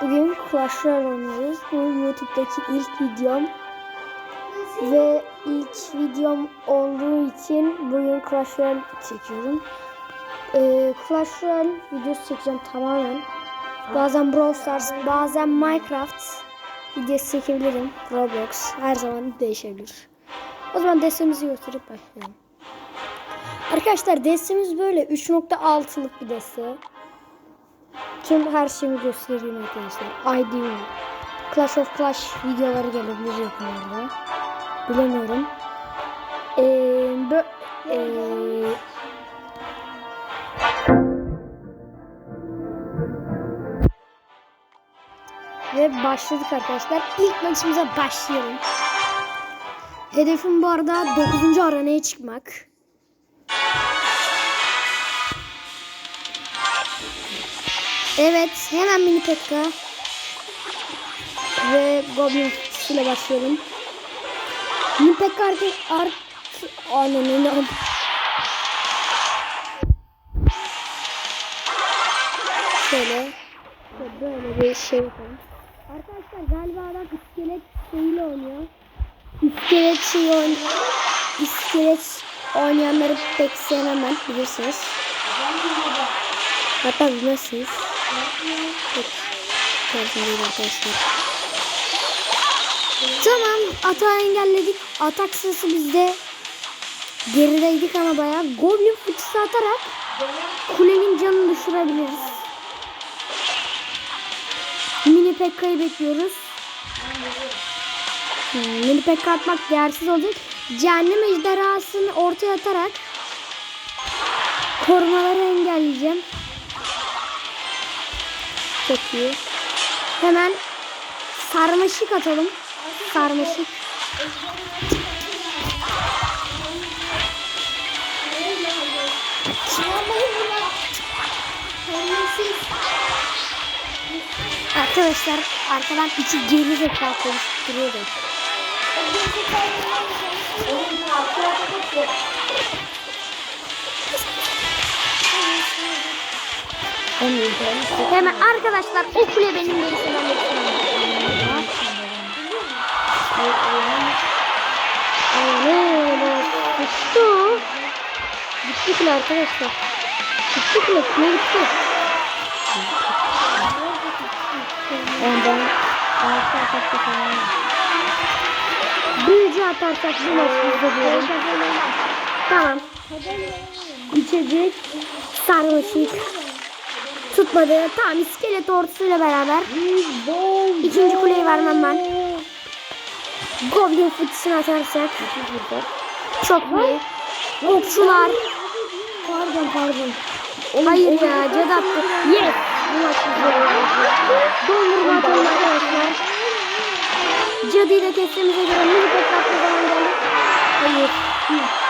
Bugün Clash Royale oynuyoruz. Bu YouTube'daki ilk videom. Ve ilk videom olduğu için bugün Clash Royale çekiyorum. Ee, Clash Royale videosu çekeceğim tamamen. Bazen Brawl Stars, bazen Minecraft videosu çekebilirim. Roblox her zaman değişebilir. O zaman destemizi gösterip başlayalım. Arkadaşlar destemiz böyle 3.6'lık bir deste. Tüm her şeyimi göstereyim arkadaşlar. ID'mi. Clash of Clash videoları gelebilir yakınlarda. Bilemiyorum. Ee, bö ee, ve başladık arkadaşlar. İlk maçımıza başlayalım. Hedefim bu arada 9. aranaya çıkmak. Evet, hemen mini pekka ve goblin ile başlıyorum. Mini pekka artık art ananı Şöyle böyle bir şey yapalım. Arkadaşlar galiba adam iskelet şeyiyle oynuyor. İskelet şey oynuyor. İskelet oynayanları pek sevmem ben bilirsiniz. Hatta bilmezsiniz. Pek. Tamam atağı engelledik. Atak sırası bizde. Gerideydik ama bayağı. Goblin fıçısı atarak kulenin canını düşürebiliriz. Mini Pekka'yı bekliyoruz. Hmm, mini Pekka atmak değersiz olacak. Cehennem ejderhasını ortaya atarak korumaları engelleyeceğim. Çok iyi. Hemen sarmaşık atalım. Sarmaşık. Arkadaşlar arkadan iki geri zekalı konuşturuyor da. Hemen arkadaşlar o kule benim gerisinden Aynen Gitti o. Gitti kule arkadaşlar. Gitti kule. Kule gitti. Ondan altı atakta falan. Büyücü atarsak bu maç bizde diyorum. Tamam. İçecek sarmaşık. Tutmadı. Tamam iskelet ordusuyla beraber. İkinci kuleyi vermem ben. Goblin fıçısını atarsak. Çok iyi. Okçular. Pardon pardon. Hayır ya cadı attı. Yes. Dondurma atalım arkadaşlar. Cadıyı da kestiğimize göre mini petlatma zaman geldi. Hayır. Hayır.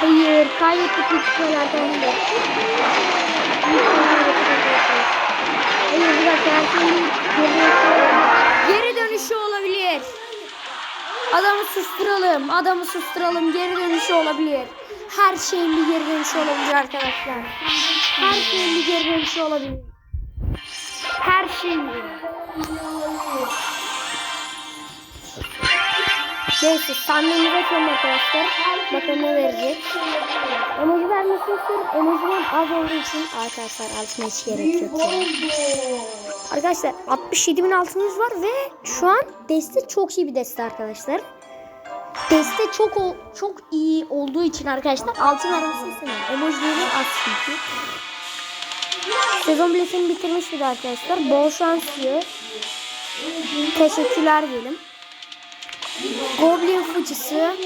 Kaybettik üç kere arkadaşlar. Hayır bir dakika. Geri dönüşü olabilir. Adamı susturalım. Adamı susturalım. Geri dönüşü olabilir. Her şeyin bir geri dönüşü olabilir arkadaşlar. Her şeyin bir geri dönüşü olabilir. Her şeyin. Neyse sandığımıza koyalım arkadaşlar. Bakalım ne verecek. Emoji vermesini istiyorum. Emoji'den az olduğu için arkadaşlar altına hiç gerek yok. Yani. Arkadaşlar 67 bin altınız var ve şu an deste çok iyi bir deste arkadaşlar. Deste çok çok iyi olduğu için arkadaşlar altın vermesini istemiyorum. Emojileri az çünkü. Sezon biletini bitirmiş bir arkadaşlar. Bol şans diyor. Teşekkürler diyelim. Goblin fıçısı.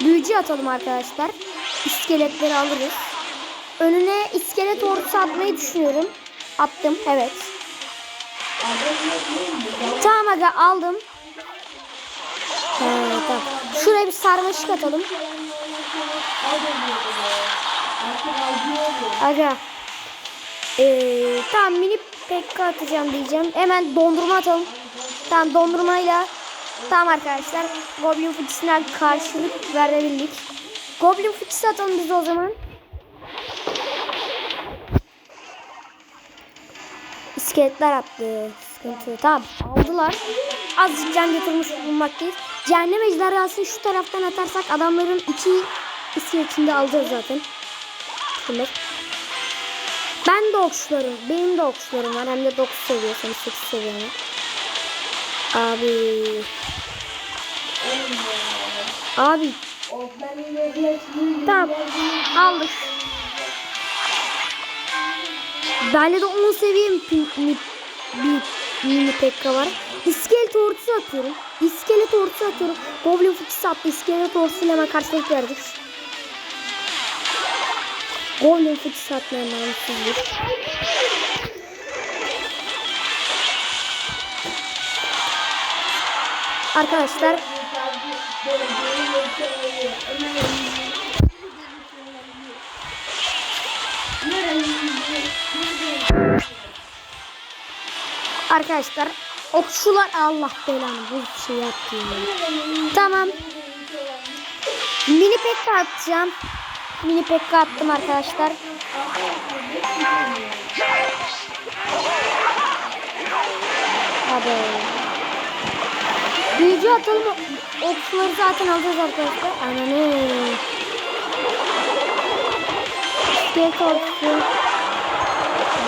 Büyücü atalım arkadaşlar. İskeletleri alırız. Önüne iskelet ordusu atmayı düşünüyorum. Attım evet. Tamam aga aldım. Ha, tamam. Şuraya bir sarmaşık atalım. Aga. Ee, tamam mini pekka atacağım diyeceğim. Hemen dondurma atalım. Tamam dondurmayla Tamam arkadaşlar. Goblin fıçısına karşılık verebildik. Goblin fıçısı atalım biz o zaman. İskeletler attı. Sıkıntı. Tamam aldılar. Azıcık can getirmiş bulunmaktayız. Cehennem ejderhasını şu taraftan atarsak adamların iki iskeletini alacağız zaten. Şöyle. Ben de okçularım. Benim de okçularım var. Hem de 9 seviye. Sen 8 seviye. Abi. Abi. Tamam. Aldık. Bende de 10 seviye mi, mi, bir mini pekka var. İskelet ordusu atıyorum. İskelet ordusu atıyorum. Goblin fıçısı attı. İskelet ordusuyla hemen karşılık verdik. Goblin fıçısı atmaya namussuzdur. Arkadaşlar Arkadaşlar okçular Allah belanı bu şey yaptı. ya. Tamam. Mini pekka atacağım. Mini pekka attım arkadaşlar. Hadi. Büyücü atalım. Okçuları zaten alacağız arkadaşlar. Ananı. İskelet okçu.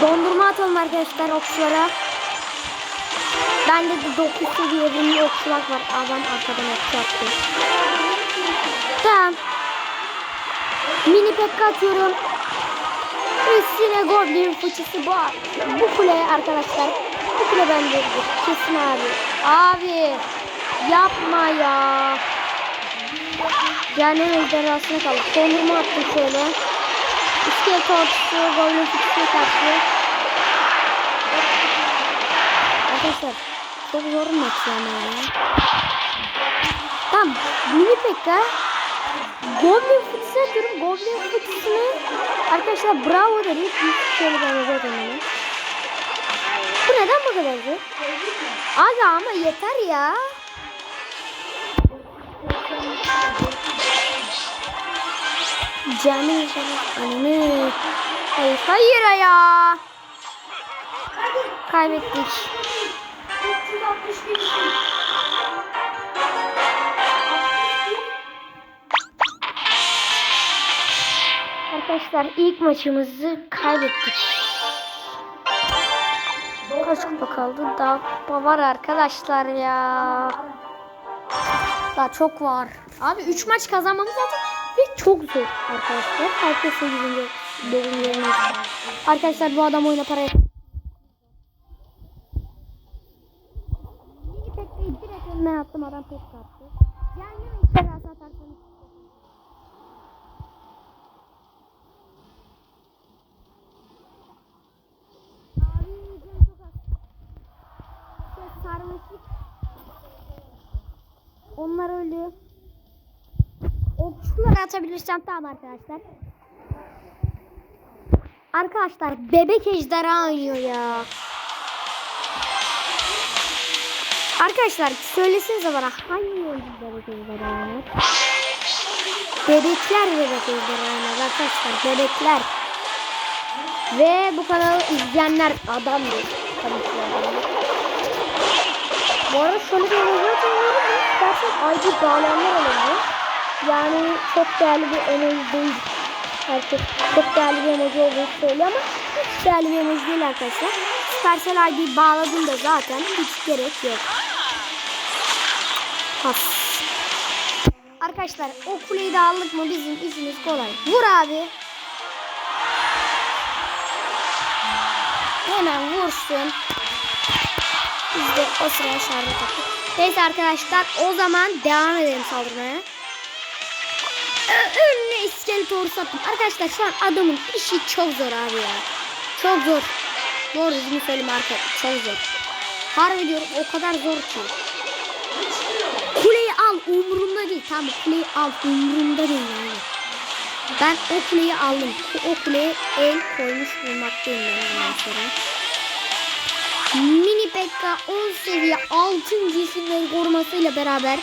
Dondurma atalım arkadaşlar okçulara. Bende de 9 seviye bir okçulak var. Adam arkadan okçu attı. Tamam. Mini pekka atıyorum. Üstüne goblin fıçısı bu. Bu kule arkadaşlar. Bu kule bende. Kesin abi. Abi. Yapma ya. Yani ejderhasına kaldı. Dondurma attım şöyle. İskelet ordusu, goblin fıçısına karşı. Arkadaşlar çok zor maç yani ya. Tamam. Mini pekka. Goblin fıtısı atıyorum. Goblin fıtısını arkadaşlar bravo. Bir şöyle ben zaten onu. Bu neden bu kadar zor? Aga ama yeter ya. Cami inşallah. Hayır hayır ya. Kaybettik. Arkadaşlar ilk maçımızı kaybettik. Kaç kupa kaldı? Daha kupa var arkadaşlar ya. Daha çok var. Abi 3 maç kazanmamız lazım ve çok zor arkadaşlar. Herkes 8. 9. yerine. Arkadaşlar bu adam oyuna para yatırdı. Pekke'yi direkt önüne attım adam pek attı. Yani atarsanız. Az. Çok sarmışık. Onlar ölü. Okçuları atabilirsem tamam arkadaşlar. Arkadaşlar bebek ejderha oynuyor ya. Arkadaşlar söylesenize bana hangi oyuncu bebek ejderha oynar? Bebekler bebek ejderha oynar arkadaşlar bebekler. Ve bu kanalı izleyenler adamdır. Tabii ki. Bu arada şöyle bir atıyorum. İstersen ID bağlayanlar olabilir. Yani çok değerli bir emoji değil. Herkes çok değerli bir emoji olduğunu söylüyor ama hiç değerli bir emoji değil arkadaşlar. Supercell ID bağladım da zaten hiç gerek yok. Pas. Arkadaşlar o kuleyi de aldık mı bizim işimiz kolay. Vur abi. Hemen vursun. Biz de o sıraya şarjı taktık. Neyse arkadaşlar o zaman devam edelim saldırmaya. Önüne iskelet ordusu attım. Arkadaşlar şu an adamın işi çok zor abi ya. Çok zor. Doğru düzgün söyleyeyim arkadaşlar. Çok zor. Harbi diyorum o kadar zor ki. Kuleyi al umurumda değil. Tamam kuleyi al umurumda değil yani. Ben o kuleyi aldım. O kuleye el koymuş bulmaktayım ondan sonra. Mini Pekka 10 seviye altın cisimleri korumasıyla beraber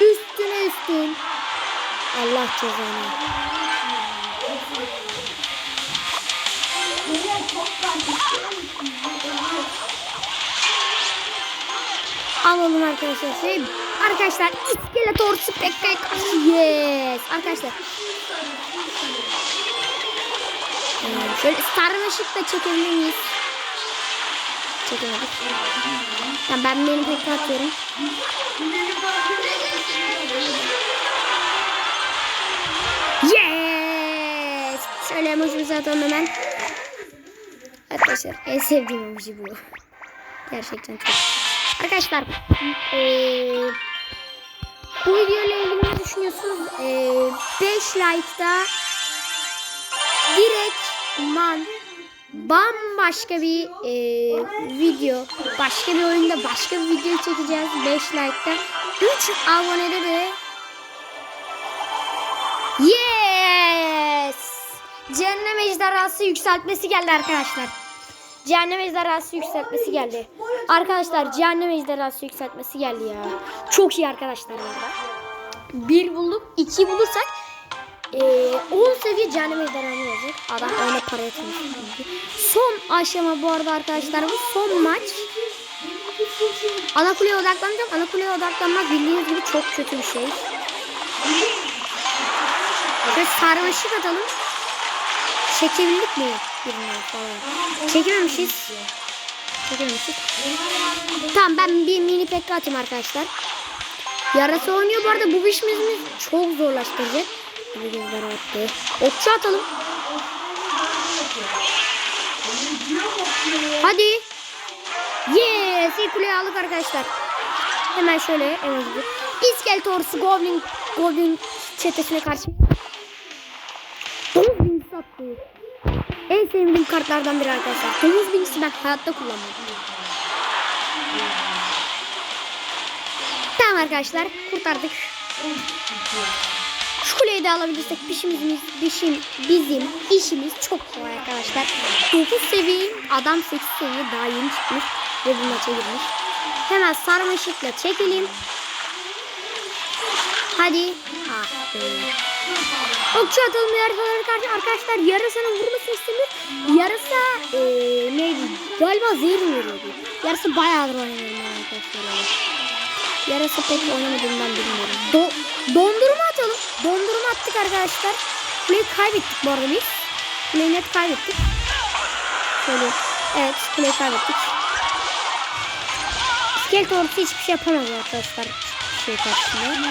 üstüne üstün Allah cezanı. Alalım arkadaşlar şey. Arkadaşlar iskeletor spektak. Yes. Arkadaşlar. Ee, şöyle sarmaşık da çekebilir miyiz? Çekemedik. Yani ben beni tekrar atıyorum. Emojimizi atalım hemen. Arkadaşlar en sevdiğim emoji bu. Gerçekten çok. Arkadaşlar eee bu videoyla ilgili ne düşünüyorsunuz? Eee 5 like'da direkt man bambaşka bir eee, video başka bir oyunda başka bir video çekeceğiz 5 like'da 3 abonede de ejderhası yükseltmesi geldi arkadaşlar. Cehennem ejderhası yükseltmesi geldi. Arkadaşlar cehennem ejderhası yükseltmesi geldi ya. Çok iyi arkadaşlar. Bir bulduk. iki bulursak eee 10 seviye cehennem ejderhamı olacak. Adam öyle para yatırmış. Son aşama bu arada arkadaşlar. Bu son maç. Ana kuleye odaklanacağım. Ana kuleye odaklanmak bildiğiniz gibi çok kötü bir şey. Şöyle sarmaşık atalım. Çekebildik mi? Birini falan. Çekememişiz. Çekememişiz. Tamam ben bir mini pekka atayım arkadaşlar. Yarası oynuyor bu arada bu işimizi çok zorlaştıracak. Okçu atalım. Hadi. Yes. İlk kuleyi aldık arkadaşlar. Hemen şöyle emoji. İskeletorsu Goblin Goblin çetesine karşı Attı. En sevdiğim kartlardan biri arkadaşlar. Domuz binicisi ben hayatta kullanmadım. Tamam arkadaşlar kurtardık. Şu kuleyi de alabilirsek işimiz, bizim, bizim işimiz çok kolay arkadaşlar. 9 seviye adam 8 seviye daha yeni çıkmış ve bu maça girmiş. Hemen sarmaşıkla çekelim. Hadi. Ah. Okçu atalım yarısalara karşı arkadaşlar yarasının vurmasını istemiyor. Yarasa eee neydi? Galiba zehir veriyordu? Yarasa bayağıdır oynamıyorum arkadaşlar. Yarasa pek oynamadığımdan bilmiyorum. Do dondurma atalım. Dondurma attık arkadaşlar. Kuleyi kaybettik bu arada biz. Kuleyi net kaybettik. Şöyle. Evet kuleyi kaybettik. İskelet ordusu hiçbir şey yapamaz arkadaşlar. Şey karşısında.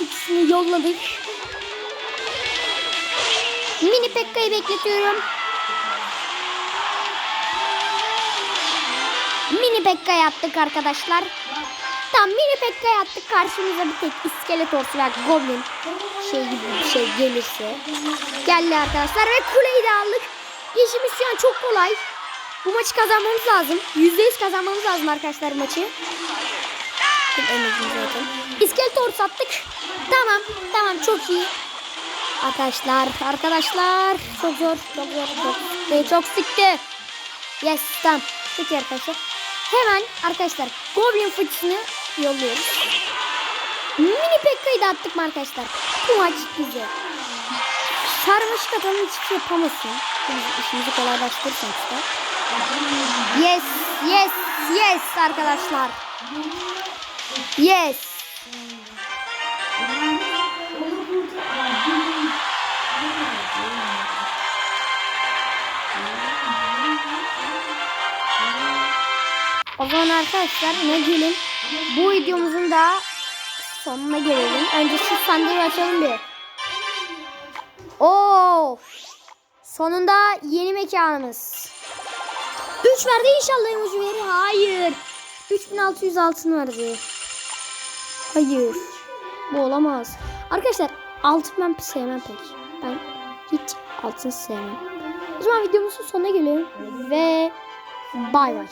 İkisini yolladık. Mini Pekka'yı bekletiyorum. Mini Pekka yaptık arkadaşlar. Tam Mini Pekka yaptık. Karşımıza bir tek iskelet orsu ve goblin şey gibi bir şey gelirse. Geldi arkadaşlar ve kuleyi de aldık. Şu an çok kolay. Bu maçı kazanmamız lazım. %100 kazanmamız lazım arkadaşlar maçı. Emojimizi zaten. İskeletor sattık. Tamam. Tamam çok iyi. Arkadaşlar. Arkadaşlar. Çok zor. Çok zor. Çok, ee, çok sıktı. Yes. Tamam. İyi arkadaşlar. Hemen arkadaşlar Goblin fıçısını yolluyoruz. Mini Pekka'yı da attık mı arkadaşlar? Bu maç bize. Sarmaşık atalım hiçbir şey yapamasın. Biz işimizi kolaylaştırırsak işte. Yes. Yes. Yes arkadaşlar. Yes. O zaman arkadaşlar ne diyelim? Bu videomuzun da sonuna gelelim. Önce şu sandığı açalım bir. Oo! Sonunda yeni mekanımız. 3 verdi inşallah emoji verir. Hayır. 3600 altın verdi. Hayır. Bu olamaz. Arkadaşlar altın ben sevmem pek. Ben hiç altın sevmem. O zaman videomuzun sonuna gelelim. Ve bay bay.